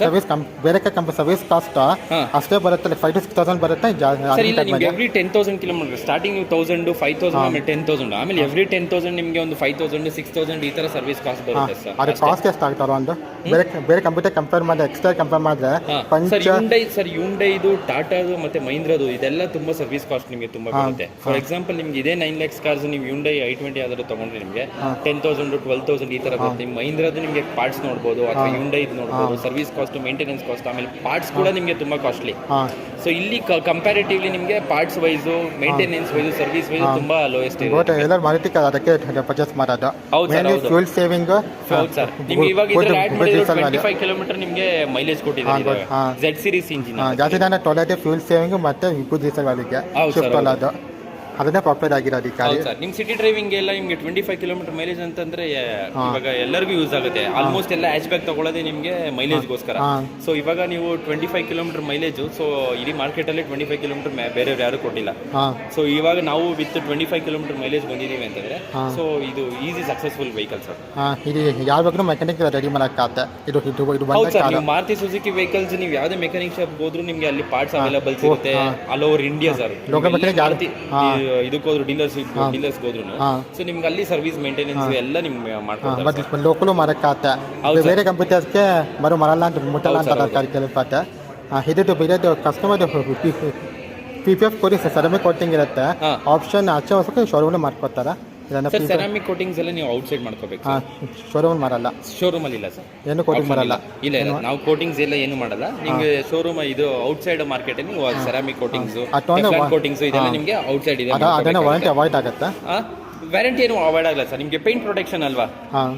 Service ಬೇರೆ service cost. ಅಷ್ಟೇ ಬರುತ್ತೆ ಫೈವ್ ಟು ಸಿಕ್ಸ್ ತೌಸಂಡ್ ಬರುತ್ತೆ ಸರ್ ಇಲ್ಲ ನಿಮ್ಗೆ ಜಾ- every ten thousand kilometre starting ನೀವು ತೌಸಂಡ್ ಫೈವ್ ತೌಸಂಡ್ ಆಮೇಲೆ ಟೆನ್ ತೌಸಂಡ್ ಆಮೇಲೆ ಎವ್ರಿ ಟೆನ್ ತೌಸಂಡ್ ನಿಮಗೆ ಒಂದು ಫೈವ್ ತೌಸಂಡ್ ಸಿಕ್ಸ್ ತೌಸಂಡ್ ಈ ತರ ಸರ್ವಿಸ್ ಕಾಸ್ಟ್ ಬರುತ್ತೆ ಸರ್ ಕಾಸ್ಟ್ ಎಷ್ಟು ಆಗ್ತಾರೋ ಒಂದು? ಬೇರೆ ಬೇರೆ ಕಂಪ್ಯೂಟರ್ ಕಂಪೇರ್ ಮಾಡಿದ್ರೆ ಎಕ್ಸ್ಟ್ರಾ ಕಂಪೇರ್ ಮಾಡಿದ್ರೆ ಸರ್ ಯುಂಡೈ ಸರ್ ಟಾಟಾ ಟಾಟಾದು ಮತ್ತೆ ಮಹೀಂದ್ರದು ಇದೆಲ್ಲ ತುಂಬಾ ಸರ್ವಿಸ್ ಕಾಸ್ಟ್ ನಿಮಗೆ ತುಂಬಾ ಬರುತ್ತೆ. ಫಾರ್ ಎಕ್ಸಾಂಪಲ್ ನಿಮ್ಗೆ ಇದೇ ನೈನ್ ಲ್ಯಾಕ್ಸ್ ಕಾರ್ಸ್ ನೀವು ಯುಂಡೈ ಐ ಟ್ವೆಂಟಿ ಆದರೂ ತಗೊಂಡ್ರೆ ನಿಮಗೆ ಟೆನ್ ತೌಸಂಡ್ ಟ್ವೆಲ್ ತೌಸಂಡ್ ಈ ತರ ಬರುತ್ತೆ. ಮಹೀಂದ್ರದ್ದು ನಿಮಗೆ ಪಾರ್ಟ್ಸ್ ನೋಡ್ಬೋದು ಅಥವಾ ಯುಂಡೈ ನೋಡ್ಬೋದು ಸರ್ವಿಸ್ ಕಾಸ್ಟ್ ಮೇಂಟೆನೆನ್ಸ್ ಕಾಸ್ಟ್ ಆಮೇಲೆ ಪಾರ್ಟ್ಸ್ ಕೂಡ ನಿಮಗೆ ತುಂಬಾ ಕಾಸ್ಟ್ಲಿ ಸೊ ಇಲ್ಲಿ ಕಂಪ್ಯಾರಿಟಿವ್ಲಿ ನಿಮಗೆ parts wise maintenance wise service wise ತುಂಬ ಲೋಯೆಸ್ಟ್ ಇದೆ ಎಲ್ಲರೂ ಮಾರುತಿ ಅದಕ್ಕೆ ಪರ್ಚೇಸ್ ಮಾಡೋದು. ಹೌದು. ಫ್ಯೂಲ್ ಸೇವಿಂಗ್ ಹೌದು. ಸರ್. ನಿಮ್ಗೆ ಇವಾಗ ಇದ್ರಲ್ಲಿ ಆಡ್ ಮಾಡಿರೋ ಟ್ವೆಂಟಿ ಫೈವ್ ಕಿಲೋಮೀಟರ್ ನಿಮಗೆ ಮೈಲೇಜ್ ಕೊಟ್ಟಿದ್ದಾರೆ ಹಾ. ಜೆಡ್ ಸೀರೀಸ್ ಇಂಜಿನ್ ಜಾಸ್ತಿ ಜನ ಟೊಲೆಟ್ ಫ್ಯೂಲ್ ಸೇವಿಂಗ್ ಮತ್ತೆ ಗುಡ್ ಡೀಸೆಲ್ ಅದಕ್ಕೆ ಶಿಫ್ಟ್ ಅಲ್ಲದು ಅದನ್ನೇ ಪಾಪ್ಯುಲರ್ ಆಗಿರೋದು ಅಧಿಕಾರಿ. ಕಾರಿ ಹೌದು ಸರ್. ನಿಮ್ ಸಿಟಿ ಡ್ರೈವಿಂಗ್ ಎಲ್ಲ ನಿಮ್ಗೆ ಟ್ವೆಂಟಿ ಫೈವ್ ಕಿಲೋಮೀಟರ್ ಮೈಲೇಜ್ ಅಂತಂದ್ರೆ ಇವಾಗ ಎಲ್ಲರಿಗೂ ಯೂಸ್ ಆಗುತ್ತೆ. ಆಲ್ಮೋಸ್ಟ್ ಎಲ್ಲ ಹ್ಯಾಚ್ ಬ್ಯಾಗ್ ತಗೊಳ್ಳೋದೇ ನಿಮಗೆ ಮೈಲೇಜ್ಗೋಸ್ಕರ. ಸೊ ಇವಾಗ ನೀವು twenty five kilometre mileage so ಇಡೀ ಮಾರ್ಕೆಟ್ ಅಲ್ಲಿ ಟ್ವೆಂಟಿ ಫೈವ್ ಕಿಲೋಮೀಟರ್ ಬೇರೆಯವ್ರು ಯಾರು ಕೊಟ್ಟಿಲ್ಲ. ಸೊ ಇವಾಗ ನಾವು with twenty five kilometre mileage ಬಂದಿದ್ದೀವಿ ಅಂತಂದ್ರೆ ಸೊ ಇದು ಈಸಿ ಸಕ್ಸಸ್ಫುಲ್ ವೆಹಿಕಲ್ ಸರ್. ಇದು ಯಾವಾಗಲೂ ಮೆಕ್ಯಾನಿಕ್ ರೆಡಿ ಮಾಡೋಕ್ಕಾಗತ್ತೆ. ಇದು ಇದು ಇದು ಹೌದು ಬಂದ ಸರ್ ನೀವು ಮಾರುತಿ ಸುಜುಕಿ ವೆಹಿಕಲ್ಸ್ ನೀವು ಯಾವುದೇ ಮೆಕ್ಯಾನಿಕ್ ಶಾಪ್ ಹೋದ್ರು ನಿಮಗೆ ಅಲ್ಲಿ ಪಾರ್ಟ್ಸ್ ಅವೈಲೇಬಲ್ ಸಿಗುತ್ತೆ. All over India sir. Local ಇದಕ್ಕೆ ಹೋದ್ರು ಡೀಲರ್ಸ್ ಡೀಲರ್ಸ್ ಹೋದ್ರು ಸೊ ನಿಮ್ಗೆ ಅಲ್ಲಿ ಸರ್ವಿಸ್ ಮೇಂಟೆನೆನ್ಸ್ ಎಲ್ಲ ನಿಮ್ಗೆ ಮಾಡ್ತಾರೆ ಬಟ್ ಲೋಕಲು ಮಾರಕ್ಕಾಗತ್ತೆ ಹೌದು ಬೇರೆ ಕಂಪ್ಯೂಟರ್ಸ್ಗೆ ಬರೋ ಮರಲ್ಲ ಅಂತ ಮುಟ್ಟಲ್ಲ ಅಂತ ಕೆಲಸತ್ತೆ ಇದು ಬೇರೆ ಕಸ್ಟಮರ್ ಪಿ ಪಿ ಎಫ್ ಕೊಡಿ ಸರ್ ಇರುತ್ತೆ ಹಾ. ಆಪ್ಷನ್ ಆಚೆ ಹೊಸಕ್ಕೆ ಶೋರೂಮ್ ಮಾಡ್ಕೊತಾರೆ ಸರ್ ಸೆರಾಮಿಕ್ ಕೋಟಿಂಗ್ಸ್ ಎಲ್ಲ ನೀವು ಔಟ್ಸೈಡ್ ಮಾಡ್ಕೋಬೇಕು ಹಾಂ ಶೋರೂಮ್ ಮಾರಲ್ಲ. ಶೋರೂಮ್ ಅಲ್ಲಿ ಇಲ್ಲ ಸರ್. ಏನು ಕೋಟಿಂಗ್ ಬರಲ್ಲ ಇಲ್ಲ. ಇಲ್ಲ ನಾವು ಕೋಟಿಂಗ್ಸ್ ಎಲ್ಲ ಏನು ಮಾಡಲ್ಲ. ನಿಮಗೆ ಶೋರೂಮ್ ಇದು ಔಟ್ಸೈಡ್ ಮಾರ್ಕೆಟ್ ನೀವು ಸೆರಾಮಿಕ್ ಕೋಟಿಂಗ್ಸ್ ವ- ಕೋಟಿಂಗ್ಸ್ ಇದೆಲ್ಲ ನಿಮ್ಗೆ ಔಟ್ಸೈಡ್ ಇದೆ ಅದ ಅದನ್ನ ವಾರಂಟಿ ಅವಾಯ್ಡ್ ಆಗುತ್ತೆ? ವ್ಯಾರಂಟಿ ಏನು ಅವಾಯ್ಡ್ ಆಗಲ್ಲ ಸರ್. ನಿಮಗೆ ಪೇಂಟ್ ಪ್ರೊಟೆಕ್ಷನ್ ಅಲ್ವಾ? ಹಾಂ.